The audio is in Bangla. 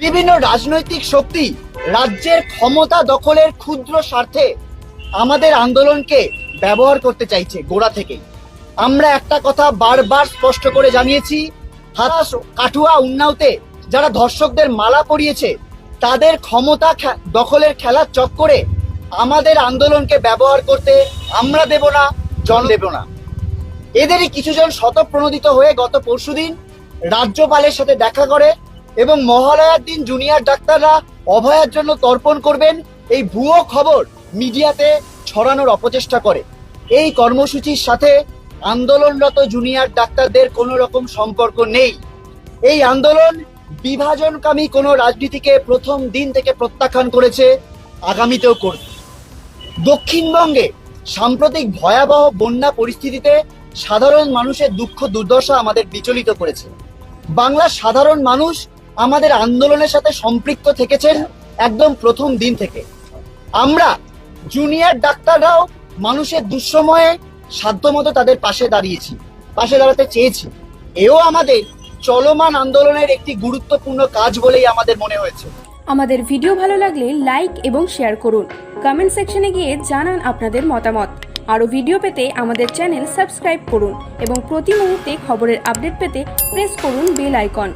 বিভিন্ন রাজনৈতিক শক্তি রাজ্যের ক্ষমতা দখলের ক্ষুদ্র স্বার্থে আমাদের আন্দোলনকে ব্যবহার করতে চাইছে গোড়া থেকেই। আমরা একটা কথা বারবার স্পষ্ট করে জানিয়েছি, হাতাশ কাঠুয়া উন্নাওতে যারা ধর্ষকদের মালা পরিয়েছে, তাদের ক্ষমতা দখলের খেলার চক্করে আমাদের আন্দোলনকে ব্যবহার করতে আমরা দেব না, জন দেব না। এদেরই কিছুজন শতপ্রণোদিত হয়ে গত পরশুদিন রাজ্যপালের সাথে দেখা করে এবং মহালয়ার দিন জুনিয়র ডাক্তাররা অভয়ার জন্য তর্পণ করবেন এই ভুয়ো খবর মিডিয়াতে ছড়ানোর অপচেষ্টা করে। এই কর্মসূচির সাথে আন্দোলনরত জুনিয়র ডাক্তারদের কোনো রকম সম্পর্ক নেই। এই আন্দোলন বিভাজনকামী কোনো রাজনীতিকে প্রথম দিন থেকে প্রত্যাখ্যান করেছে, আগামীতেও করবে। দক্ষিণবঙ্গে সাম্প্রতিক ভয়াবহ বন্যা পরিস্থিতিতে সাধারণ মানুষের দুঃখ দুর্দশা আমাদের বিচলিত করেছে। বাংলার সাধারণ মানুষ আমাদের আন্দোলনের সাথে সম্পৃক্ত থেকেছেন একদম প্রথম দিন থেকে। আমরা জুনিয়র ডাক্তাররাও মানুষের দুঃসময়ে সাধ্যমতো তাদের পাশে দাঁড়িয়েছি, পাশে দাঁড়াতে চেয়েছি। এও আমাদের চলমান আন্দোলনের একটি গুরুত্বপূর্ণ কাজ বলেই আমাদের মনে হয়েছে। আমাদের ভিডিও ভালো লাগলে লাইক এবং শেয়ার করুন। কমেন্ট সেকশনে গিয়ে জানান আপনাদের মতামত। আরও ভিডিও পেতে আমাদের চ্যানেল সাবস্ক্রাইব করুন এবং প্রতি মুহূর্তে খবরের আপডেট পেতে প্রেস করুন বেল আইকন।